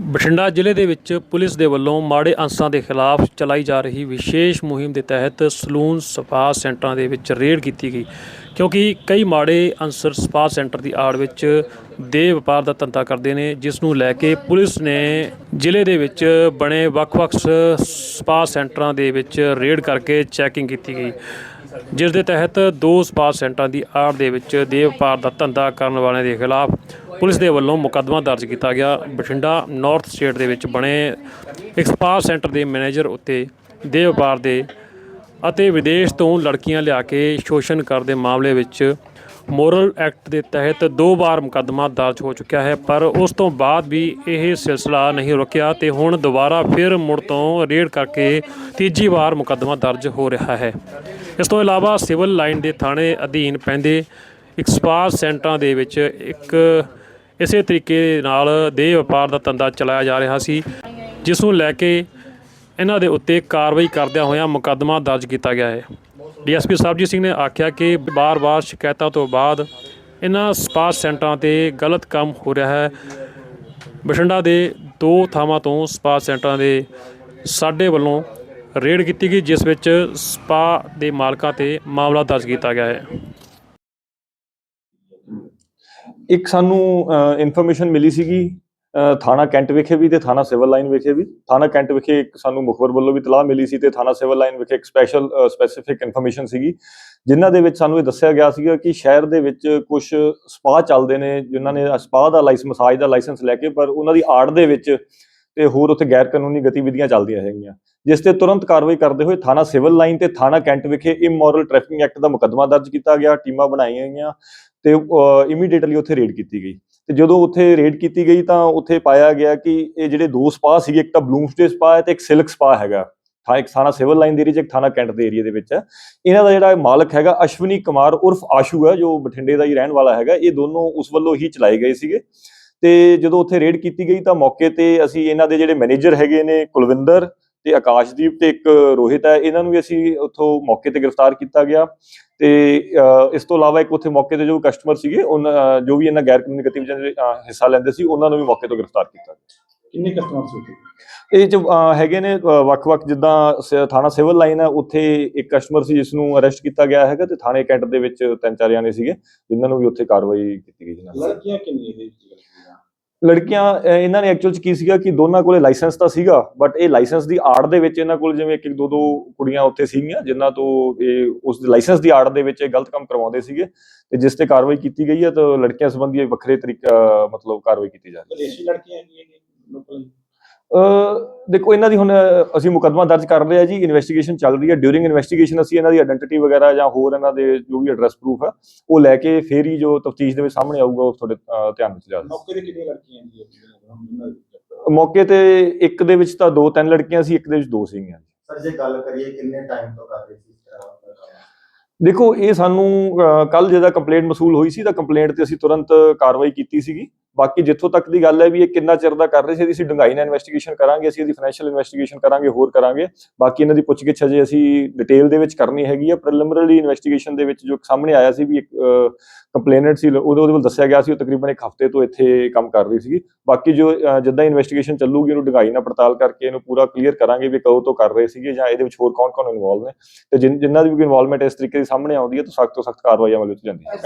ਬਠਿੰਡਾ ਜ਼ਿਲ੍ਹੇ ਦੇ ਵਿੱਚ ਪੁਲਿਸ ਦੇ ਵੱਲੋਂ ਮਾੜੇ ਅੰਸਾਂ ਦੇ ਖਿਲਾਫ ਚਲਾਈ ਜਾ ਰਹੀ ਵਿਸ਼ੇਸ਼ ਮੁਹਿੰਮ ਦੇ ਤਹਿਤ ਸਲੂਨ ਸਪਾ ਸੈਂਟਰਾਂ ਦੇ ਵਿੱਚ ਰੇਡ ਕੀਤੀ ਗਈ, ਕਿਉਂਕਿ ਕਈ ਮਾੜੇ ਅੰਸਰ ਸਪਾ ਸੈਂਟਰ ਦੀ ਆੜ ਵਿੱਚ ਦੇ ਵਪਾਰ ਦਾ ਧੰਦਾ ਕਰਦੇ ਨੇ, ਜਿਸ ਨੂੰ ਲੈ ਕੇ ਪੁਲਿਸ ਨੇ ਜ਼ਿਲ੍ਹੇ ਦੇ ਵਿੱਚ ਬਣੇ ਵੱਖ-ਵੱਖ ਸ- ਸਪਾ ਸੈਂਟਰਾਂ ਦੇ ਵਿੱਚ ਰੇਡ ਕਰਕੇ ਚੈਕਿੰਗ ਕੀਤੀ ਗਈ। ਜਿਸ ਦੇ ਤਹਿਤ ਦੋ ਸਪਾ ਸੈਂਟਰਾਂ ਦੀ ਆੜ ਦੇ ਵਿੱਚ ਦੇਹ ਵਪਾਰ ਦਾ ਧੰਦਾ ਕਰਨ ਵਾਲਿਆਂ ਦੇ ਖਿਲਾਫ ਪੁਲਿਸ ਦੇ ਵੱਲੋਂ ਮੁਕੱਦਮਾ ਦਰਜ ਕੀਤਾ ਗਿਆ। ਬਠਿੰਡਾ ਨਾਰਥ ਸਟੇਟ ਦੇ ਵਿੱਚ ਬਣੇ ਇੱਕ ਸਪਾ ਸੈਂਟਰ ਦੇ ਮੈਨੇਜਰ ਉੱਤੇ ਦੇਹ ਵਪਾਰ ਦੇ ਅਤੇ ਵਿਦੇਸ਼ ਤੋਂ ਲੜਕੀਆਂ ਲਿਆ ਕੇ ਸ਼ੋਸ਼ਣ ਕਰਦੇ ਮਾਮਲੇ ਵਿੱਚ ਮੋਰਲ ਐਕਟ ਦੇ ਤਹਿਤ ਦੋ ਵਾਰ ਮੁਕੱਦਮਾ ਦਰਜ ਹੋ ਚੁੱਕਿਆ ਹੈ, ਪਰ ਉਸ ਤੋਂ ਬਾਅਦ ਵੀ ਇਹ ਸਿਲਸਿਲਾ ਨਹੀਂ ਰੁਕਿਆ ਤੇ ਹੁਣ ਦੁਬਾਰਾ ਫਿਰ ਮੁੜ ਤੋਂ ਰੇਡ ਕਰਕੇ ਤੀਜੀ ਵਾਰ ਮੁਕੱਦਮਾ ਦਰਜ ਹੋ ਰਿਹਾ ਹੈ। ਇਸ ਤੋਂ ਇਲਾਵਾ ਸਿਵਲ ਲਾਈਨ ਦੇ ਥਾਣੇ ਅਧੀਨ ਪੈਂਦੇ ਇੱਕ ਸਪਾ ਸੈਂਟਰਾਂ ਦੇ ਵਿੱਚ ਇੱਕ ਇਸੇ ਤਰੀਕੇ ਨਾਲ ਦੇਹ ਵਪਾਰ ਦਾ ਧੰਦਾ ਚਲਾਇਆ ਜਾ ਰਿਹਾ ਸੀ, ਜਿਸ ਨੂੰ ਲੈ ਕੇ ਇਹਨਾਂ ਦੇ ਉੱਤੇ ਕਾਰਵਾਈ ਕਰਦਿਆਂ ਹੋਇਆਂ ਮੁਕੱਦਮਾ ਦਰਜ ਕੀਤਾ ਗਿਆ ਹੈ। ਡੀਐਸਪੀ ਸਰਬਜੀਤ ਸਿੰਘ ਨੇ ਆਖਿਆ ਕਿ ਬਾਰ-ਬਾਰ ਸ਼ਿਕਾਇਤਾਂ ਤੋਂ ਬਾਅਦ ਇਹਨਾਂ ਸਪਾ ਸੈਂਟਰਾਂ ਤੇ ਗਲਤ ਕੰਮ ਹੋ ਰਿਹਾ ਹੈ। ਬਠਿੰਡਾ ਦੇ ਦੋ ਥਾਵਾਂ ਤੋਂ ਸਪਾ ਸੈਂਟਰਾਂ ਦੇ ਸਾਡੇ ਵੱਲੋਂ ਰੇਡ ਕੀਤੀ ਗਈ, ਜਿਸ ਵਿੱਚ ਸਪਾ ਦੇ ਮਾਲਕਾਂ ਤੇ ਮਾਮਲਾ ਦਰਜ ਕੀਤਾ ਗਿਆ ਹੈ। ਇੱਕ ਸਾਨੂੰ ਇਨਫੋਰਮੇਸ਼ਨ ਮਿਲੀ ਸੀਗੀ ਥਾਣਾ ਕੈਂਟ ਵਿਖੇ ਵੀ ਤੇ ਥਾਣਾ ਸਿਵਲ ਲਾਈਨ ਵਿਖੇ ਵੀ। ਥਾਣਾ ਕੈਂਟ ਵਿਖੇ ਇੱਕ ਸਾਨੂੰ ਮੁਖਬਰ ਵੱਲੋਂ ਵੀ ਤਲਾਹ ਮਿਲੀ ਸੀ ਤੇ ਥਾਣਾ ਸਿਵਲ ਲਾਈਨ ਵਿਖੇ ਇੱਕ ਸਪੈਸ਼ਲ ਸਪੈਸੀਫਿਕ ਇਨਫੋਰਮੇਸ਼ਨ ਸੀਗੀ, ਜਿਨ੍ਹਾਂ ਦੇ ਵਿੱਚ ਸਾਨੂੰ ਇਹ ਦੱਸਿਆ ਗਿਆ ਸੀਗਾ ਕਿ ਸ਼ਹਿਰ ਦੇ ਵਿੱਚ ਕੁਝ ਸਪਾ ਚੱਲਦੇ ਨੇ, ਜਿਨ੍ਹਾਂ ਨੇ ਸਪਾ ਦਾ ਲਾਇਸੈਂਸ ਮਸਾਜ ਦਾ ਲਾਇਸੈਂਸ ਲੈ ਕੇ, ਪਰ ਉਹਨਾਂ ਦੀ ਆੜ ਦੇ ਵਿੱਚ ਤੇ ਹੋਰ ਉੱਥੇ ਗੈਰ ਕਾਨੂੰਨੀ ਗਤੀਵਿਧੀਆਂ ਚੱਲਦੀਆਂ ਹੈਗੀਆਂ। ਜਿਸ ਤੇ ਤੁਰੰਤ ਕਾਰਵਾਈ ਕਰਦੇ ਹੋਏ ਥਾਣਾ ਸਿਵਲ ਲਾਈਨ ਤੇ ਥਾਣਾ ਕੈਂਟ ਵਿਖੇ ਇਮੋਰਲ ਟ੍ਰੈਫਿਕਿੰਗ ਐਕਟ ਦਾ ਮੁਕੱਦਮਾ ਦਰਜ ਕੀਤਾ ਗਿਆ, ਟੀਮਾਂ ਬਣਾਈਆਂ ਗਈਆਂ ਤੇ ਇਮੀਡੀਏਟਲੀ ਉੱਥੇ ਰੇਡ ਕੀਤੀ ਗਈ। ਤੇ ਜਦੋਂ ਉੱਥੇ ਰੇਡ ਕੀਤੀ ਗਈ ਤਾਂ ਉੱਥੇ ਪਾਇਆ ਗਿਆ ਕਿ ਇਹ ਜਿਹੜੇ ਦੋ ਸਪਾ ਸੀਗੇ, ਇੱਕ ਤਾਂ ਬਲੂਮਸਟੇ ਸਪਾ ਹੈ ਤੇ ਇੱਕ ਸਿਲਕ ਸਪਾ ਹੈਗਾ। ਥਾਂ, ਇੱਕ ਥਾਣਾ ਸਿਵਲ ਲਾਈਨ ਦੇ ਏਰੀਆ 'ਚ, ਇੱਕ ਥਾਣਾ ਕੈਂਟ ਦੇ ਏਰੀਆ ਦੇ ਵਿੱਚ। ਹੈ ਇਹਨਾਂ ਦਾ ਜਿਹੜਾ ਮਾਲਕ ਹੈਗਾ, ਅਸ਼ਵਨੀ ਕੁਮਾਰ ਉਰਫ ਆਸ਼ੂ ਹੈ, ਜੋ ਬਠਿੰਡੇ ਦਾ ਹੀ ਰਹਿਣ ਵਾਲਾ ਹੈਗਾ। ਇਹ ਦੋਨੋਂ ਉਸ ਵੱਲੋਂ ਹੀ ਚਲਾਏ ਗਏ ਸੀਗੇ। ਤੇ ਜਦੋਂ ਉੱਥੇ ਰੇਡ ਕੀਤੀ ਗਈ ਤਾਂ ਮੌਕੇ ਤੇ ਅਸੀਂ ਇਹਨਾਂ ਦੇ ਜਿਹੜੇ ਮੈਨੇਜਰ ਹੈਗੇ ਨੇ ਕੁਲਵਿੰਦਰ ਤੇ ਆਕਾਸ਼ਦੀਪ ਤੇ ਇੱਕ ਰੋਹਿਤ ਹੈ ਇਹਨਾਂ ਨੂੰ ਵੀ ਅਸੀਂ ਉੱਥੋਂ ਮੌਕੇ ਤੇ ਗ੍ਰਿਫਤਾਰ ਕੀਤਾ ਗਿਆ। ਤੇ ਇਸ ਤੋਂ ਇਲਾਵਾ ਇੱਕ ਉੱਥੇ ਮੌਕੇ ਤੇ ਜੋ ਕਸਟਮਰ ਸੀਗੇ ਉਹਨਾਂ ਜੋ ਵੀ ਇਹਨਾਂ ਗੈਰ ਕਾਨੂੰਨੀ ਗਤੀਵਿਧੀਆਂ ਅ, ਹਿੱਸਾ ਲੈਂਦੇ ਸੀ ਉਹਨਾਂ ਨੂੰ ਵੀ ਮੌਕੇ ਤੋਂ ਗ੍ਰਿਫਤਾਰ ਕੀਤਾ ਗਿਆ। ਕਿੰਨੇ ਕਸਟਮਰ ਸੀ? ਇਹ ਚ ਹੈਗੇ ਨੇ ਵੱਖ-ਵੱਖ ਜਿੱਦਾਂ ਥਾਣਾ ਸਿਵਲ ਲਾਈਨ ਹੈ ਉੱਥੇ ਇੱਕ ਕਸਟਮਰ ਸੀ ਜਿਸ ਨੂੰ ਅਰੈਸਟ ਕੀਤਾ ਗਿਆ ਹੈਗਾ ਤੇ ਥਾਣੇ ਕੈਂਟ ਦੇ ਵਿੱਚ ਤਿੰਨ ਚਾਰ ਜਾਣੇ ਸੀਗੇ ਜਿਨ੍ਹਾਂ ਨੂੰ ਵੀ ਉੱਥੇ ਕਾਰਵਾਈ ਕੀਤੀ ਗਈ ਜੀ ਨਾਲ ਲੜਕੀਆਂ ਕਿੰਨੀਆਂ ਸੀ ਲੜਕੀਆਂ ਇਹਨਾਂ ਨੇ ਐਕਚੁਅਲ ਚ ਕੀ ਸੀਗਾ ਕਿ ਦੋਨਾਂ ਕੋਲੇ ਲਾਇਸੈਂਸ ਤਾਂ ਸੀਗਾ ਬਟ ਇਹ ਲਾਇਸੈਂਸ ਦੀ ਆੜ ਦੇ ਵਿੱਚ ਇਹਨਾਂ ਕੋਲ ਜਿਵੇਂ ਇੱਕ ਇੱਕ ਦੋ ਦੋ ਕੁੜੀਆਂ ਉੱਥੇ ਸੀਗੀਆਂ, ਜਿਨ੍ਹਾਂ ਤੋਂ ਇਹ ਉਸ ਦੇ ਲਾਇਸੈਂਸ ਦੀ ਆੜ ਦੇ ਵਿੱਚ ਇਹ ਗਲਤ ਕੰਮ ਕਰਵਾਉਂਦੇ ਸੀਗੇ ਤੇ ਜਿਸ ਤੇ ਕਾਰਵਾਈ ਕੀਤੀ ਗਈ ਹੈ ਤਾਂ ਲੜਕੀਆਂ ਸੰਬੰਧੀ ਵੱਖਰੇ ਤਰੀਕਾ ਮਤਲਬ ਕਾਰਵਾਈ ਕੀਤੀ ਜਾ ਰਹੀ ਹੈ। ਲੜਕੀਆਂ ਦੇਖੋ ਇਹਨਾਂ ਦੀ ਹੁਣ ਅਸੀਂ ਮੁਕੱਦਮਾ ਦਰਜ ਕਰ ਰਹੇ ਆ ਜੀ ਇਨਵੈਸਟੀਗੇਸ਼ਨ ਚੱਲ ਰਹੀ ਹੈ। ਡਿਊਰਿੰਗ ਇਨਵੈਸਟੀਗੇਸ਼ਨ ਅਸੀਂ ਇਹਨਾਂ ਦੀ ਆਇਡੈਂਟੀਟੀ ਵਗੈਰਾ ਜਾਂ ਹੋਰ ਇਹਨਾਂ ਦੇ ਜੋ ਵੀ ਐਡਰੈਸ ਪ੍ਰੂਫ ਹੈ ਉਹ ਲੈ ਕੇ ਫੇਰ ਹੀ ਜੋ ਤਫਤੀਸ਼ ਦੇ ਵਿੱਚ ਸਾਹਮਣੇ ਆਊਗਾ ਉਹ ਤੁਹਾਡੇ ਧਿਆਨ ਵਿੱਚ ਲਿਆ ਮੌਕੇ ਤੇ ਕਿੰਨੀਆਂ ਲੜਕੀਆਂ ਜਾਊਗਾ। ਮੌਕੇ ਤੇ ਇੱਕ ਦੇ ਵਿੱਚ ਤਾਂ ਦੋ ਤਿੰਨ ਲੜਕੀਆਂ ਸੀ ਇੱਕ ਦੇ ਵਿੱਚ ਦੋ ਸੀਗੀਆਂ ਸਰ ਜੇ ਗੱਲ ਕਰੀਏ ਕਿੰਨੇ ਟਾਈਮ ਤੋਂ ਕਰ ਰਹੇ ਸੀ ਇਸ ਤਰ੍ਹਾਂ ਦਾ ਕੰਮ? ਦੇਖੋ ਇਹ ਸਾਨੂੰ ਕੱਲ ਜਿਹਦਾ ਕੰਪਲੇਂਟ ਮਸੂਲ ਹੋਈ ਸੀ ਤਾਂ ਕੰਪਲੇਂਟ ਤੇ ਅਸੀਂ ਤੁਰੰਤ ਕਾਰਵਾਈ ਕੀਤੀ ਸੀਗੀ। ਬਾਕੀ ਜਿੱਥੋਂ ਤੱਕ ਦੀ ਗੱਲ ਹੈ ਵੀ ਇਹ ਕਿੰਨਾ ਚਿਰ ਦਾ ਕਰ ਰਹੇ ਸੀ ਇਹਦੀ ਅਸੀਂ ਡੂੰਘਾਈ ਨਾਲ ਇਨਵੈਸਟੀਗੇਸ਼ਨ ਕਰਾਂਗੇ ਅਸੀਂ ਇਹਦੀ ਫਾਈਨੈਂਸ਼ੀਅਲ ਇਨਵੈਸਟੀਗੇਸ਼ਨ ਕਰਾਂਗੇ ਹੋਰ ਕਰਾਂਗੇ। ਬਾਕੀ ਇਹਨਾਂ ਦੀ ਪੁੱਛਗਿੱਛ ਅਜੇ ਅਸੀਂ ਡਿਟੇਲ ਦੇ ਵਿੱਚ ਕਰਨੀ ਹੈਗੀ ਆ। ਪ੍ਰੀਲਿਮਿਨਰੀ ਇਨਵੈਸਟੀਗੇਸ਼ਨ ਦੇ ਵਿੱਚ ਜੋ ਸਾਹਮਣੇ ਆਇਆ ਸੀ ਵੀ ਇੱਕ ਕੰਪਲੇਨੈਂਟ ਸੀ ਉਹਦੇ ਉਹਦੇ ਵੱਲ ਦੱਸਿਆ ਗਿਆ ਸੀ ਉਹ ਤਕਰੀਬਨ ਇੱਕ ਹਫ਼ਤੇ ਤੋਂ ਇੱਥੇ ਕੰਮ ਕਰ ਰਹੀ ਸੀਗੀ। ਬਾਕੀ ਜੋ ਅ, ਜਿੱਦਾਂ ਇਨਵੈਸਟੀਗੇਸ਼ਨ ਚੱਲੂਗੀ ਉਹਨੂੰ ਡੂੰਘਾਈ ਨਾਲ ਪੜਤਾਲ ਕਰਕੇ ਇਹਨੂੰ ਪੂਰਾ ਕਲੀਅਰ ਕਰਾਂਗੇ ਵੀ ਕਦੋਂ ਤੋਂ ਕਰ ਰਹੇ ਸੀਗੇ ਜਾਂ ਇਹਦੇ ਵਿੱਚ ਹੋਰ ਕੌਣ-ਕੌਣ ਇਨਵੋਲਵ ਨੇ। ਤੇ ਜਿਨ- ਜਿਨ੍ਹਾਂ ਦੀ ਵੀ ਇਨਵੋਲਵਮੈਂਟ ਇਸ ਤਰੀਕੇ ਦੀ ਸਾਹਮਣੇ ਆਉਂਦੀ ਹੈ ਤਾਂ ਸਖਤ ਤੋਂ ਸਖਤ ਕਾਰਵਾਈ ਅਮਲ ਵਿੱਚ ਜਾਂਦੀ ਹੈ